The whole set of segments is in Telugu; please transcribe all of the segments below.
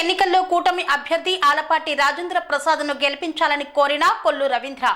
ఎన్నికల్లో కూటమి అభ్యర్థి ఆలపాటి రాజేంద్ర ప్రసాద్ను గెలిపించాలని కోరిన కొల్లు రవీంద్ర.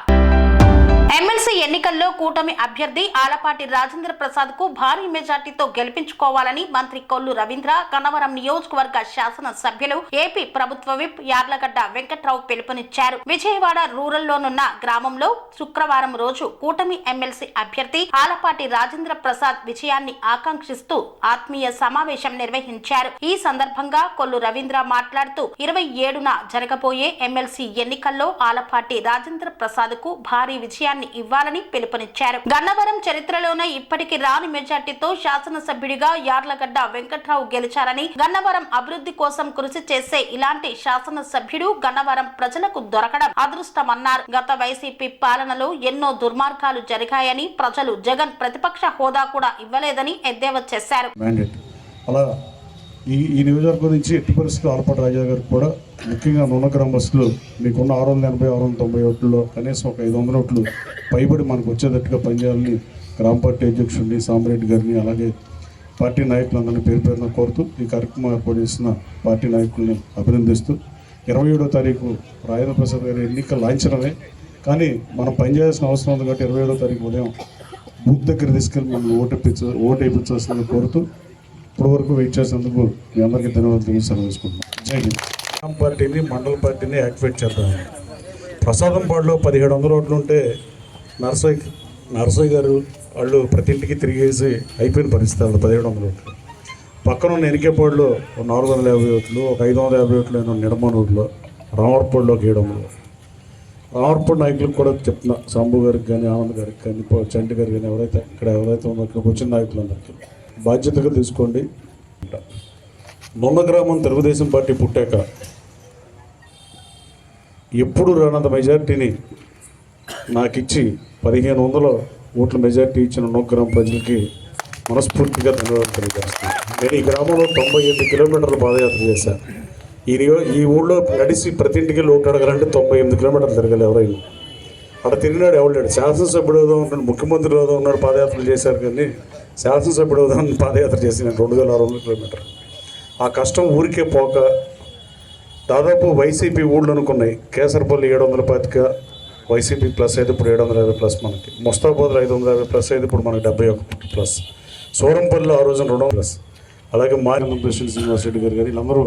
ఎమ్మెల్సీ ఎన్నికల్లో కూటమి అభ్యర్థి ఆలపాటి రాజేంద్ర ప్రసాద్కు భారీ మెజార్టీతో గెలిపించుకోవాలని మంత్రి కొల్లు రవీంద్ర కన్నవరం నియోజకవర్గ శాసన సభ్యులు ఏపీ ప్రభుత్వ విప్ యార్లగడ్డ వెంకట్రావు పిలుపునిచ్చారు. విజయవాడ రూరల్లోనున్న గ్రామంలో శుక్రవారం రోజు కూటమి ఎమ్మెల్సీ అభ్యర్థి ఆలపాటి రాజేంద్ర ప్రసాద్ విజయాన్ని ఆకాంక్షిస్తూ ఆత్మీయ సమావేశం నిర్వహించారు. ఈ సందర్భంగా కొల్లు రవీంద్ర మాట్లాడుతూ ఇరవై ఏడున జరగబోయే ఎమ్మెల్సీ ఎన్నికల్లో ఆలపాటి రాజేంద్ర ప్రసాద్కు భారీ విజయాన్ని ఇవ్వాలని పిలుపునిచ్చారు. గన్నవరం చరిత్రలోనే ఇప్పటికి రాని మెజార్టీతో శాసనసభ్యుడిగా యార్లగడ్డ వెంకట్రావు గెలిచారని గన్నవరం అభివృద్ధి కోసం కృషి చేసే ఇలాంటి శాసనసభ్యుడు గన్నవరం ప్రజలకు దొరకడం అదృష్టమన్నారు. గత వైసీపీ పాలనలో ఎన్నో దుర్మార్గాలు జరిగాయని ప్రజలు జగన్ ప్రతిపక్ష హోదా కూడా ఇవ్వలేదని ఎద్దేవా చేశారు. అలా ఈ ఈ నియోజకవర్గం నుంచి ఎట్టి పరిస్థితులు ఆలపాటి రాజా గారికి కూడా ముఖ్యంగా నూనె గ్రామస్తులు మీకున్న ఆరు వందల ఎనభై ఆరు వందల తొంభై ఓట్లలో కనీసం ఒక ఐదు వందల ఓట్లు పైబడి మనకు వచ్చేటట్టుగా పనిచేయాలని గ్రామ పార్టీ అధ్యక్షుడిని సామిరెడ్డి గారిని అలాగే పార్టీ నాయకులందరినీ పేరు పేరున కోరుతూ ఈ కార్యక్రమం ఏర్పాటు చేసిన పార్టీ నాయకుల్ని అభినందిస్తూ ఇరవై ఏడో తారీఖు రాజేంద్ర ప్రసాద్ గారి ఎన్నిక లాంఛనమే. కానీ మనం పనిచేయాల్సిన అవసరం ఉంది కాబట్టి ఇరవై ఏడో తారీఖు ఉదయం బూత్ దగ్గర తీసుకెళ్ళి మనం ఓటేపించ ఇప్పించ ఓటు వేయించాల్సిందని కోరుతూ ఇప్పటివరకు వెయిట్ చేసినందుకు మీ అందరికీ ధన్యవాదాలు తెలియజేసి సెలవు తీసుకుంటున్నాం జై హింద్. పార్టీని మండల పార్టీని యాక్టివేట్ చేద్దాం. ప్రసాదంపాడులో పదిహేడు వందల ఓట్లు ఉంటే నర్సయ్య నర్సయ్య గారు వాళ్ళు ప్రతి ఇంటికి తిరిగేసి అయిపోయిన పరిస్థితి వాళ్ళు పదిహేడు వందల ఓట్లు. పక్కన ఉన్న ఎనికేపాడులో ఒక నాలుగు వందల యాభై ఓట్లు ఒక ఐదు వందల యాభై ఓట్లు అయిన నిడమనూరులో రామర్పాడులో ఒక ఏడు వందలు రామర్పాడు నాయకులకు కూడా చెప్తున్నా సాంబు గారికి కానీ ఆనంద్ గారికి కానీ చంటి గారికి కానీ ఎవరైతే ఇక్కడ ఎవరైతే ఉన్నారో ఇక్కడికి వచ్చిన నాయకులందరికీ బాధ్యతగా తీసుకోండి. నున్న గ్రామం తెలుగుదేశం పార్టీ పుట్టాక ఎప్పుడు రానంత మెజార్టీని నాకు ఇచ్చి పదిహేను వందల ఓట్ల మెజార్టీ ఇచ్చిన నొక్క గ్రామ ప్రజలకి మనస్ఫూర్తిగా ధన్యవాదాలు తెలియజేస్తాను నేను ఈ గ్రామంలో తొంభై ఎనిమిది కిలోమీటర్ల పాదయాత్ర చేశాను. ఈ ఈ ఊళ్ళో నడిచి ప్రతి ఇంటికి లోటు అడగాలంటే తొంభై ఎనిమిది కిలోమీటర్లు తిరగాలి ఎవరైనా. అక్కడ తిరిగినాడు ఎవరు శాసనసభ్యుడు ఏదో ఉన్నాడు ముఖ్యమంత్రి ఏదో ఉన్నాడు పాదయాత్రలు చేశారు కానీ శాసనసభ్యుడు ఏదో పాదయాత్ర చేసి నేను రెండు వేల ఆరు వందల కిలోమీటర్ ఆ కష్టం ఊరికే పోక దాదాపు వైసీపీ ఊళ్ళు అనుకున్నాయి. కేసరపల్లి ఏడు వందల పాతిక వైసీపీ ప్లస్ అయితే ఇప్పుడు ఏడు వందల యాభై ప్లస్ మనకి. ముస్తాబాద్లో ఐదు వందల యాభై ప్లస్ అయితే ఇప్పుడు మనకి డెబ్బై ఒక ప్లస్. సూరంపల్లిలో ఆ రోజున రెండు ప్లస్. అలాగే మాజీ ప్రెసిడెంట్ శ్రీనివాస్ రెడ్డి గారు కానీ వీళ్ళందరూ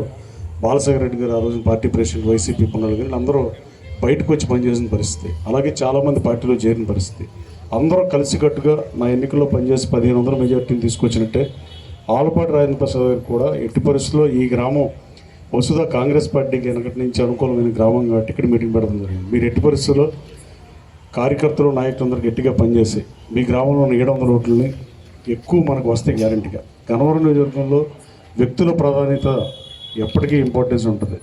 బాలసాగర్ రెడ్డి గారు ఆ రోజున పార్టీ ప్రెసిడెంట్ వైసీపీ పనులు కానీ వీళ్ళందరూ బయటకు వచ్చి పనిచేసిన పరిస్థితి. అలాగే చాలామంది పార్టీలో చేరిన పరిస్థితి. అందరూ కలిసికట్టుగా నా ఎన్నికల్లో పనిచేసి పదిహేను వందల మెజార్టీని తీసుకొచ్చినట్టే ఆలపాటి రాజేంద్ర ప్రసాద్ గారు కూడా ఎట్టి పరిస్థితుల్లో ఈ గ్రామం వసుధ కాంగ్రెస్ పార్టీకి వెనకటి నుంచి అనుకూలమైన గ్రామం కాబట్టి ఇక్కడ మీటింగ్ పెడడం జరిగింది. మీరు ఎట్టి పరిస్థితుల్లో కార్యకర్తలు నాయకులందరూ గట్టిగా పనిచేసి మీ గ్రామంలో ఉన్న ఏడు వందల ఓట్లని ఎక్కువ మనకు వస్తే గ్యారంటీగా. గనవరం నియోజకవర్గంలో వ్యక్తుల ప్రాధాన్యత ఎప్పటికీ ఇంపార్టెన్స్ ఉంటుంది.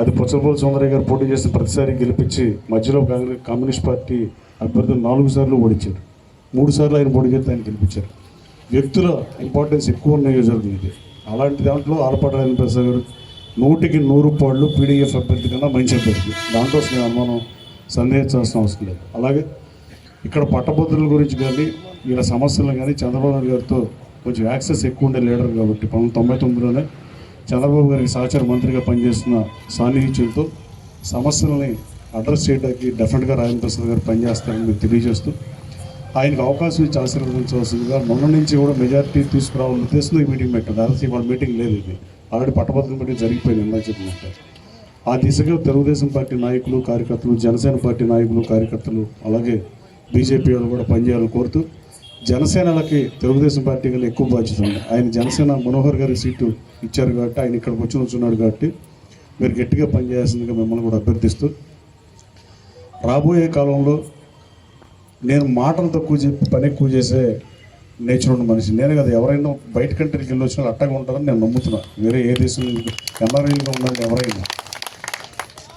అది పుచ్చలపల్లి సుందరయ్య గారు పోటీ చేసిన ప్రతిసారి గెలిపించి మధ్యలో కాంగ్రెస్ కమ్యూనిస్ట్ పార్టీ అభ్యర్థులు నాలుగు సార్లు ఓడించారు. మూడు సార్లు ఆయన పోటీ చేస్తే ఆయన గెలిపించారు. వ్యక్తుల ఇంపార్టెన్స్ ఎక్కువ ఉన్న నియోజకవర్గం ఇది. అలాంటి దాంట్లో ఆలపాటి రాజేంద్ర ప్రసాద్ గారు నూటికి నూరు పాళ్ళు పీడీఎఫ్ అభ్యర్థి కన్నా మంచి అభ్యర్థి. దాంట్లో అసలు అనుమానం సందేహించాల్సిన అవసరం లేదు. అలాగే ఇక్కడ పట్టభద్రుల గురించి కానీ వీళ్ళ సమస్యలు కానీ చంద్రబాబు నాయుడు గారితో కొంచెం యాక్సెస్ ఎక్కువ ఉండే లీడర్ కాబట్టి పంతొమ్మిది తొంభై తొమ్మిదిలోనే చంద్రబాబు గారికి సహచార మంత్రిగా పనిచేస్తున్న సాన్నిహిత్యంతో సమస్యలని అడ్రస్ చేయడానికి డెఫినెట్గా రాజేంద్ర ప్రసాద్ గారు పనిచేస్తారని మీకు తెలియజేస్తూ ఆయనకు అవకాశం ఇచ్చి ఆశీర్వదించవలసిందిగా మొన్న నుంచి కూడా మెజారిటీ తీసుకురావాలని ఉద్దేశంతో ఈ మీటింగ్ పెట్టారు. దాదాపు వాళ్ళ మీటింగ్ లేదు ఇది. ఆల్రెడీ పట్టభద్రం పెట్టి జరిగిపోయింది ఇందాక చెప్పినట్టు ఆ దిశగా తెలుగుదేశం పార్టీ నాయకులు కార్యకర్తలు జనసేన పార్టీ నాయకులు కార్యకర్తలు అలాగే బీజేపీ వాళ్ళు కూడా పనిచేయాలని కోరుతూ జనసేనలకి తెలుగుదేశం పార్టీ కన్నా ఎక్కువ బాధ్యత ఉంది. ఆయన జనసేన మనోహర్ గారి సీటు ఇచ్చారు కాబట్టి ఆయన ఇక్కడికి వచ్చి వచ్చున్నాడు కాబట్టి మీరు గట్టిగా పనిచేయాల్సిందిగా మిమ్మల్ని కూడా అభ్యర్థిస్తూ రాబోయే కాలంలో నేను మాటలు తక్కువ చెప్పి పని ఎక్కువ చేసే నేచర్ ఉన్న మనిషి. నేను కదా ఎవరైనా బయట కంట్రీకి వెళ్ళి వచ్చిన అట్టగా ఉంటారని నేను నమ్ముతున్నాను వేరే ఏ దేశం ఎన్ఆర్ఐలుగా ఉండాలని ఎవరైనా.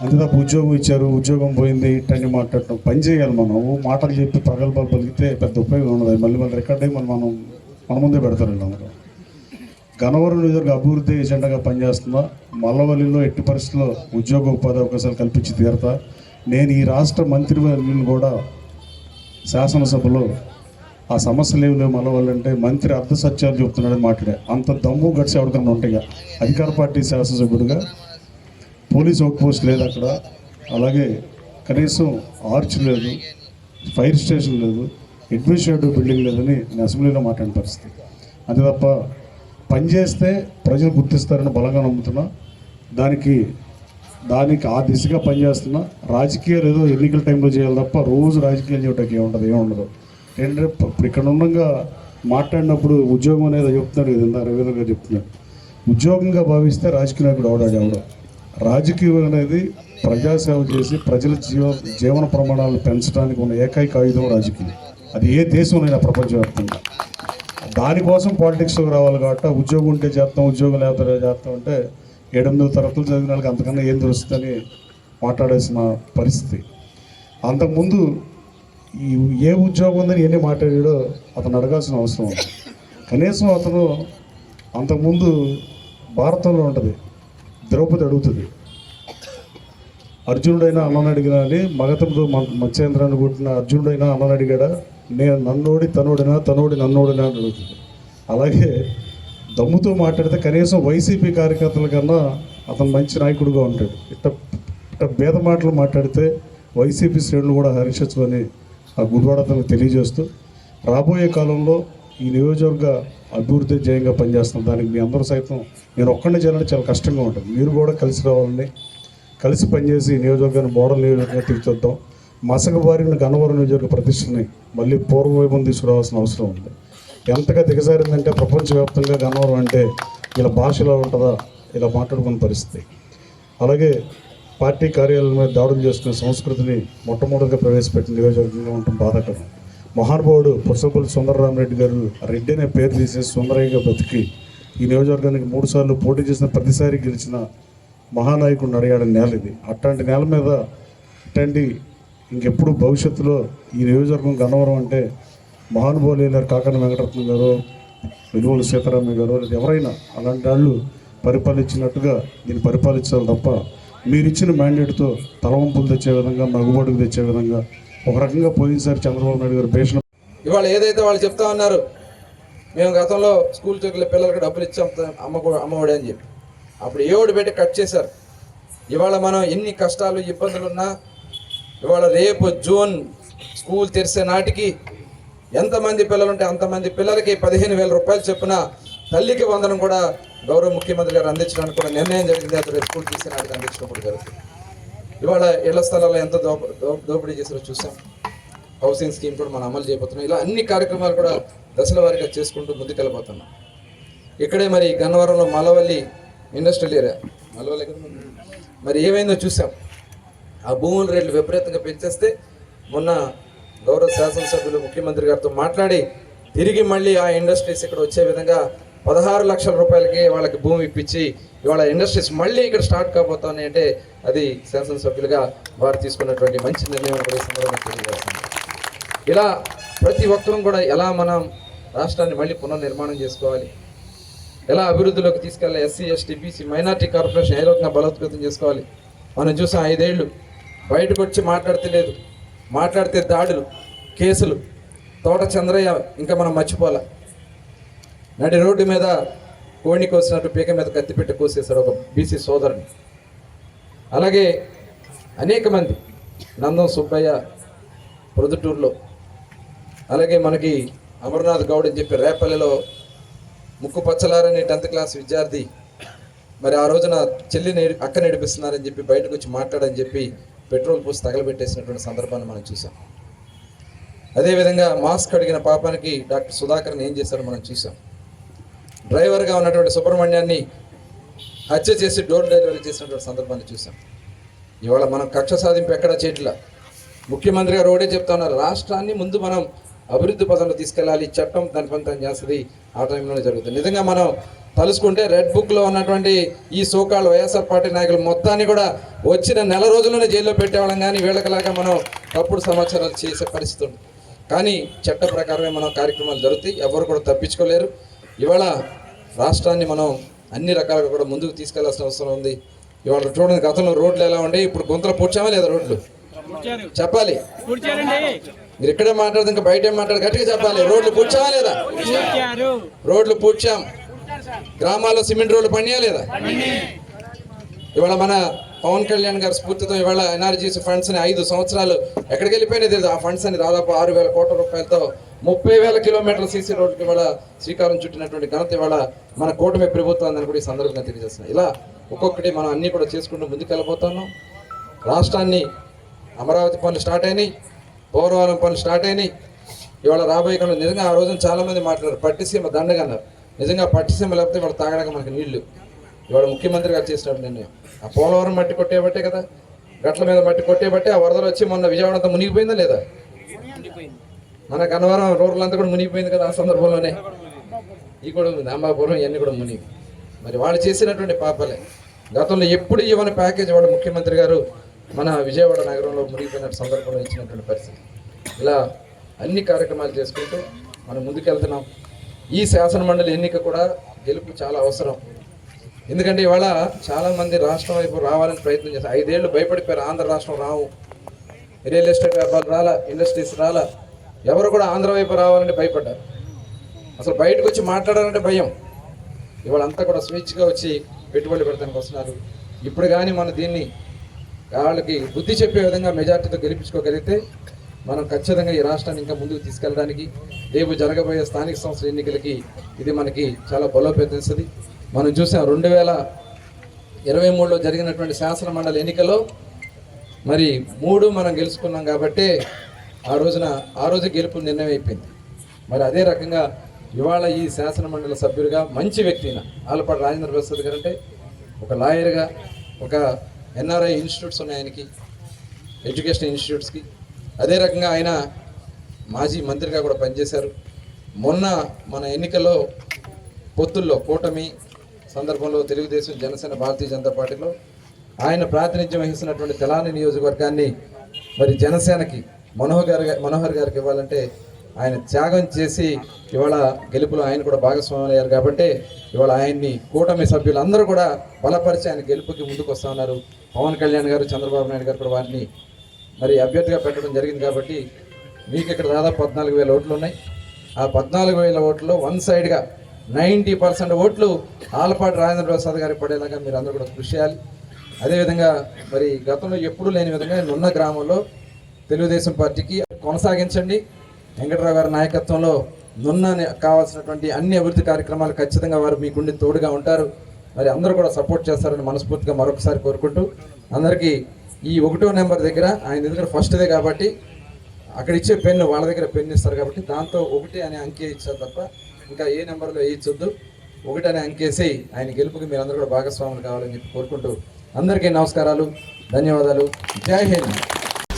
అంతే తప్ప ఉద్యోగం ఇచ్చారు ఉద్యోగం పోయింది ఇట్టని మాట్లాడటం. పని చేయాలి మనం. మాటలు చెప్పి ప్రగల్భాలు పలికితే పెద్ద ఉపయోగం ఉండదు. మళ్ళీ మళ్ళీ రికార్డ్ అయ్యి మనం మనం మన ముందే పెడతారు వీళ్ళందరూ గనవరం నియోజకవర్గ అభివృద్ధి ఏజెండాగా పనిచేస్తున్నా మల్లవల్లిలో ఎట్టి పరిస్థితుల్లో ఉద్యోగ ఉపాధి అవకాశాలు కల్పించి తీరతా. నేను ఈ రాష్ట్ర మంత్రివర్యులను కూడా శాసనసభలో ఆ సమస్యలు ఏమి లేవు మన వాళ్ళంటే మంత్రి అర్ధ సత్యాలు చెప్తున్నాడని మాట్లాడే. అంత దమ్ము గడిచి ఎవరికన్నా ఉంటాయిగా అధికార పార్టీ శాసనసభ్యుడిగా పోలీస్ అవుట్ పోస్ట్ లేదు అక్కడ. అలాగే కనీసం ఆర్చ్ లేదు ఫైర్ స్టేషన్ లేదు అడ్మినిస్ట్రేటివ్ బిల్డింగ్ లేదని నేను అసెంబ్లీలో మాట్లాడిన పరిస్థితి. అంతే తప్ప పనిచేస్తే ప్రజలు గుర్తిస్తారని బలంగా నమ్ముతున్నా. దానికి దానికి ఆ దిశగా పనిచేస్తున్నా రాజకీయాలు ఏదో ఎన్నికల టైంలో చేయాలి తప్ప రోజు రాజకీయాలు చేయడానికి ఏముండదు ఏముండదు. ఏంటంటే ఇప్పుడు ఇక్కడ ఉండగా మాట్లాడినప్పుడు ఉద్యోగం అనేది చెప్తున్నాడు ఇది రవీంద్ర గారు చెప్తున్నాడు ఉద్యోగంగా భావిస్తే రాజకీయ నాయకుడు అవడాడు ఎవడు? రాజకీయం అనేది ప్రజాసేవ చేసి ప్రజల జీవ జీవన ప్రమాణాలు పెంచడానికి ఉన్న ఏకైక ఆయుధం రాజకీయం. అది ఏ దేశంలోనైనా ప్రపంచవ్యాప్తంగా. దానికోసం పాలిటిక్స్లోకి రావాలి కాబట్టి ఉద్యోగం ఉంటే చేస్తాం ఉద్యోగం లేకపోతే చేస్తాం అంటే ఏడెనిమిదో తరగతులు చదివిన వాళ్ళకి అంతకన్నా ఏం తెలుస్తుందని మాట్లాడాల్సిన పరిస్థితి. అంతకుముందు ఏ ఉద్యోగం ఉందని ఎన్ని మాట్లాడాడో అతను అడగాల్సిన అవసరం ఉంది. కనీసం అతను అంతకుముందు భారతంలో ఉంటుంది ద్రౌపది అడుగుతుంది. అర్జునుడైనా అన్నని అడిగినా అని మగతంతో మత్స్యేంద్రాన్ని కొట్టిన అర్జునుడైనా అన్నని అడిగాడా? నేను నన్నోడి తనోడినా తనోడి నన్నోడినా అని అడుగుతుంది. అలాగే దమ్ముతో మాట్లాడితే కనీసం వైసీపీ కార్యకర్తల కన్నా అతను మంచి నాయకుడిగా ఉంటాడు. ఇట్ట ఇట్ట భేద మాటలు మాట్లాడితే వైసీపీ శ్రేణులు కూడా హర్షించమని ఆ గుడివాడతను తెలియజేస్తూ రాబోయే కాలంలో ఈ నియోజకవర్గ అభివృద్ధి జయంగా పనిచేస్తున్నాం దానికి మీ అందరూ సైతం నేను ఒక్కడే చేయాలంటే చాలా కష్టంగా ఉంటుంది. మీరు కూడా కలిసి రావాలని కలిసి పనిచేసి నియోజకవర్గాన్ని మోడల్ నియోజకవర్గంగా తీర్చిద్దాం మసకబారిన గన్నవరం నియోజకవర్గ ప్రతిష్టని మళ్ళీ పూర్వవైభవం తీసుకురావాల్సిన అవసరం ఉంది. ఎంతగా దిగజారిందంటే ప్రపంచవ్యాప్తంగా గన్నవరం అంటే ఇలా భాష ఇలా ఉంటుందా? ఇలా మాట్లాడుకున్న పరిస్థితి. అలాగే పార్టీ కార్యాలయం మీద దాడులు చేసుకునే సంస్కృతిని మొట్టమొదటిగా ప్రవేశపెట్టిన నియోజకవర్గంగా ఉండటం బాధాకరం. మహానుభావుడు పురసపల్లి సుందరరామరెడ్డి గారు రెడ్డి అనే పేరు తీసేసి సుందరయ్యగా బతికి ఈ నియోజకవర్గానికి మూడుసార్లు పోటీ చేసిన ప్రతిసారి గెలిచిన మహానాయకుడు అడిగాడని నేల ఇది. అట్లాంటి నేల మీద అట్టండి ఇంకెప్పుడు భవిష్యత్తులో ఈ నియోజకవర్గం గన్నవరం అంటే మహానుభావులు వెళ్ళారు కాకన వెంకటరత్నం గారు వెలుగుల సీతారామయ్య గారు లేదా ఎవరైనా అలాంటి వాళ్ళు పరిపాలించినట్టుగా దీన్ని పరిపాలించాలి తప్ప మీరు ఇచ్చిన మ్యాండేట్తో తలవంపులు తెచ్చే విధంగా మగుబడుకు తెచ్చే విధంగా ఒక రకంగా పోయినసారి చంద్రబాబు నాయుడు గారు భేషణ ఇవాళ ఏదైతే వాళ్ళు చెప్తా ఉన్నారు మేము గతంలో స్కూల్ చొక్కల పిల్లలకి డబ్బులు ఇచ్చాం అమ్మ అమ్మఒడి అని చెప్పి. అప్పుడు ఏడు పెట్టి కట్ చేశారు? ఇవాళ మనం ఎన్ని కష్టాలు ఇబ్బందులు ఉన్నా ఇవాళ రేపు జూన్ స్కూల్ తెరిసే నాటికి ఎంతమంది పిల్లలు ఉంటే అంతమంది పిల్లలకి పదిహేను వేల రూపాయలు చొప్పున తల్లికి వందనం కూడా గౌరవ ముఖ్యమంత్రి గారు అందించడానికి కూడా నిర్ణయం జరిగింది. అతను రేపు స్కూల్ తీసే నాటికి అందించినప్పుడు జరుగుతుంది. ఇవాళ ఇళ్ళ స్థలాల్లో ఎంత దోప దో- దోపిడీ చేసారో చూసాం. హౌసింగ్ స్కీమ్ కూడా మనం అమలు చేయబోతున్నాం. ఇలా అన్ని కార్యక్రమాలు కూడా దశల వారీగా చేసుకుంటూ ముందుకెళ్ళబోతున్నాం. ఇక్కడే మరి గన్నవరంలో మలవల్లి ఇండస్ట్రియల్ ఏరియా. మలవల్లి మరి ఏమైందో చూసాం. ఆ భూముల రేట్లు విపరీతంగా పెంచేస్తే మొన్న గౌరవ శాసనసభ్యులు ముఖ్యమంత్రి గారితో మాట్లాడి తిరిగి మళ్ళీ ఆ ఇండస్ట్రీస్ ఇక్కడ వచ్చే విధంగా పదహారు లక్షల రూపాయలకి వాళ్ళకి భూమి ఇప్పించి ఇవాళ ఇండస్ట్రీస్ మళ్ళీ ఇక్కడ స్టార్ట్ కాబోతున్నాయి అంటే అది శాసన సభ్యులుగా వారు తీసుకున్నటువంటి మంచి నిర్ణయం కూడా సందర్భంగా ఇలా ప్రతి ఒక్కరూ కూడా ఎలా మనం రాష్ట్రాన్ని మళ్ళీ పునర్నిర్మాణం చేసుకోవాలి? ఎలా అభివృద్ధిలోకి తీసుకెళ్ళాలి? SC ST BC minority corporation ఏ రకంగా బలోత్కృతం చేసుకోవాలి? మనం చూసాం ఐదేళ్ళు బయటకు వచ్చి మాట్లాడితే లేదు. మాట్లాడితే దాడులు కేసులు. తోట చంద్రయ్య ఇంకా మనం మర్చిపోలే నడి రోడ్డు మీద కోడిని కోసినట్టు పీక మీద కత్తిపెట్టి కోసేశారు ఒక బీసీ సోదరుని. అలాగే అనేక మంది నందం సుబ్బయ్య ప్రొద్దుటూరులో అలాగే మనకి అమర్నాథ్ గౌడ్ అని చెప్పి రేపల్లిలో ముక్కు పచ్చలారని టెన్త్ క్లాస్ విద్యార్థి మరి ఆ రోజున చెల్లిని ఏడి- అక్క నడిపిస్తున్నారని చెప్పి బయటకు వచ్చి మాట్లాడని చెప్పి పెట్రోల్ పోసి తగలబెట్టేసినటువంటి సందర్భాన్ని మనం చూసాం అదేవిధంగా మాస్క్ అడిగిన పాపానికి డాక్టర్ సుధాకర్ని ఏం చేశారో మనం చూసాం డ్రైవర్గా ఉన్నటువంటి సుబ్రహ్మణ్యాన్ని హత్య చేసి డోర్ డెలివరీ చేసినటువంటి సందర్భాన్ని చూసాం ఇవాళ మనం కక్ష సాధింపు ఎక్కడా చేయట్లా? ముఖ్యమంత్రి గారు ఒకటే చెప్తా ఉన్నారు రాష్ట్రాన్ని ముందు మనం అభివృద్ధి పదంలో తీసుకెళ్ళాలి చట్టం దాని పని తను చేస్తుంది ఆ టైంలోనే జరుగుతుంది. నిజంగా మనం తలుసుకుంటే రెడ్ బుక్లో ఉన్నటువంటి ఈ సోకాల్ వైఎస్ఆర్ పార్టీ నాయకులు మొత్తాన్ని కూడా వచ్చిన నెల రోజుల్లోనే జైల్లో పెట్టేవాళ్ళం కానీ వీళ్ళకలాగా మనం తప్పుడు సమాచారాలు చేసే పరిస్థితి ఉంది. కానీ చట్ట ప్రకారమే మనం కార్యక్రమాలు జరుగుతాయి ఎవరు కూడా తప్పించుకోలేరు. ఇవాళ రాష్ట్రాన్ని మనం అన్ని రకాలుగా కూడా ముందుకు తీసుకెళ్ళాల్సిన అవసరం ఉంది. ఇవాళ చూడండి గతంలో రోడ్లు ఎలా ఉండే ఇప్పుడు గుంతలు పూడ్చామా లేదా రోడ్లు? చెప్పాలి. మీరు ఇక్కడే మాట్లాడదు ఇంకా బయట మాట్లాడదు గట్టిగా చెప్పాలి. రోడ్లు పూడ్చామా లేదా? రోడ్లు పూడ్చాం. గ్రామాల్లో సిమెంట్ రోడ్లు పండియా లేదా? ఇవాళ మన పవన్ కళ్యాణ్ గారి స్ఫూర్తితో ఇవాళ ఎన్ఆర్జీసీ ఫండ్స్ని ఐదు సంవత్సరాలు ఎక్కడికి వెళ్ళిపోయినాయి తెలియదు ఆ ఫండ్స్ అని దాదాపు ఆరు వేల కోట్ల రూపాయలతో ముప్పై వేల కిలోమీటర్ల సీసీ రోడ్డుకి ఇవాళ శ్రీకారం చుట్టినటువంటి ఘనత ఇవాళ మన కూటమి ప్రభుత్వం అని కూడా ఈ సందర్భంగా తెలియజేస్తున్నాం ఇలా ఒక్కొక్కటి మనం అన్నీ కూడా చేసుకుంటూ ముందుకెళ్ళబోతున్నాం. రాష్ట్రాన్ని అమరావతి పనులు స్టార్ట్ అయినాయి పోలవరం పనులు స్టార్ట్ అయినాయి. ఇవాళ రాబోయే కాలంలో నిజంగా ఆ రోజున చాలామంది మాట్లాడారు పట్టిసీమ దండగన్నారు నిజంగా పట్టిసీమ లేకపోతే ఇవాళ తాగడానికి మనకి నీళ్ళు. ఇవాళ ముఖ్యమంత్రి గారు చేసినట్టు నిర్ణయం ఆ పోలవరం మట్టి కొట్టేబట్టే కదా గట్ల మీద మట్టి కొట్టేబట్టే ఆ వరదలు వచ్చి మొన్న విజయవాడ అంతా మునిగిపోయిందా లేదా? మన కన్నవరం రూరల్ అంతా కూడా మునిగిపోయింది కదా ఆ సందర్భంలోనే. ఈ కూడా ఉంది అంబాపురం ఇవన్నీ కూడా మునిగి. మరి వాళ్ళు చేసినటువంటి పాపాలే. గతంలో ఎప్పుడు ఇవ్వని ప్యాకేజ్ వాడు ముఖ్యమంత్రి గారు మన విజయవాడ నగరంలో మునిగిపోయిన సందర్భంలో ఇచ్చినటువంటి పరిస్థితి. ఇలా అన్ని కార్యక్రమాలు చేసుకుంటూ మనం ముందుకెళ్తున్నాం. ఈ శాసన మండలి ఎన్నిక కూడా గెలుపు చాలా అవసరం. ఎందుకంటే ఇవాళ చాలా మంది రాష్ట్రం వైపు రావాలని ప్రయత్నం చేస్తారు. ఐదేళ్ళు భయపడిపోయారు ఆంధ్ర రాష్ట్రం రావు. రియల్ ఎస్టేట్ వ్యాపారాలు రాలా ఇండస్ట్రీస్ రాలా. ఎవరు కూడా ఆంధ్ర వైపు రావాలని భయపడ్డారు. అసలు బయటకు వచ్చి మాట్లాడాలంటే భయం. ఇవాళ అంతా కూడా స్వేచ్ఛగా వచ్చి పెట్టుబడి పెడతానికి వస్తున్నారు. ఇప్పుడు కానీ మనం దీన్ని వాళ్ళకి బుద్ధి చెప్పే విధంగా మెజార్టీతో గెలిపించుకోగలిగితే మనం ఖచ్చితంగా ఈ రాష్ట్రాన్ని ఇంకా ముందుకు తీసుకెళ్ళడానికి రేపు జరగబోయే స్థానిక సంస్థల ఎన్నికలకి ఇది మనకి చాలా బలోపేతిస్తుంది మనం చూసాం రెండు వేల ఇరవై మూడులో జరిగినటువంటి శాసన మండలి ఎన్నికలో మరి మూడు మనం గెలుచుకున్నాం కాబట్టి ఆ రోజున ఆ రోజు గెలుపు నిర్ణయం అయిపోయింది మరి అదే రకంగా ఇవాళ ఈ శాసన మండలి సభ్యుడిగా మంచి వ్యక్తిన ఆలపాటి రాజేంద్ర ప్రసాద్ గారు అంటే ఒక లాయర్గా ఒక ఎన్ఆర్ఐ ఇన్స్టిట్యూట్స్ ఉన్నాయి ఆయనకి ఎడ్యుకేషన్ ఇన్స్టిట్యూట్స్కి. అదే రకంగా ఆయన మాజీ మంత్రిగా కూడా పనిచేశారు. మొన్న మన ఎన్నికల్లో పొత్తుల్లో కూటమి సందర్భంలో తెలుగుదేశం జనసేన భారతీయ జనతా పార్టీలో ఆయన ప్రాతినిధ్యం వహిస్తున్నటువంటి తెలాని నియోజకవర్గాన్ని మరి జనసేనకి మనోహర్ గారి మనోహర్ గారికి ఇవ్వాలంటే ఆయన త్యాగం చేసి ఇవాళ గెలుపులో ఆయన కూడా భాగస్వాములు అయ్యారు కాబట్టి ఇవాళ ఆయన్ని కూటమి సభ్యులందరూ కూడా బలపరిచి ఆయన గెలుపుకి ముందుకు వస్తూ ఉన్నారు. పవన్ కళ్యాణ్ గారు చంద్రబాబు నాయుడు గారు కూడా వారిని మరి అభ్యర్థిగా పెట్టడం జరిగింది కాబట్టి మీకు ఇక్కడ దాదాపు పద్నాలుగు వేల ఓట్లు ఉన్నాయి. ఆ పద్నాలుగు వేల ఓట్లలో వన్ సైడ్గా నైంటీ పర్సెంట్ ఓట్లు ఆలపాటి రాజేంద్ర ప్రసాద్ గారికి పడేలాగా మీరు అందరూ కూడా కృషి చేయాలి. అదేవిధంగా మరి గతంలో ఎప్పుడూ లేని విధంగా ఉన్న గ్రామంలో తెలుగుదేశం పార్టీకి కొనసాగించండి. వెంకటరావు గారి నాయకత్వంలో నున్న కావాల్సినటువంటి అన్ని అభివృద్ధి కార్యక్రమాలు ఖచ్చితంగా వారు మీకుండి తోడుగా ఉంటారు. మరి అందరూ కూడా సపోర్ట్ చేస్తారని మనస్ఫూర్తిగా మరొకసారి కోరుకుంటూ అందరికీ ఈ ఒకటో నెంబర్ దగ్గర ఆయన దగ్గర ఫస్ట్దే కాబట్టి అక్కడ ఇచ్చే పెన్ను వాళ్ళ దగ్గర పెన్ను ఇస్తారు కాబట్టి దాంతో ఒకటి అనే అంకె ఇచ్చారు తప్ప ఇంకా ఏ నెంబర్లో వేయించొద్దు ఒకటి అనే అంకేసి ఆయన గెలుపుకి మీరు అందరూ కూడా భాగస్వాములు కావాలని చెప్పి కోరుకుంటూ అందరికీ నమస్కారాలు ధన్యవాదాలు. జై హింద్.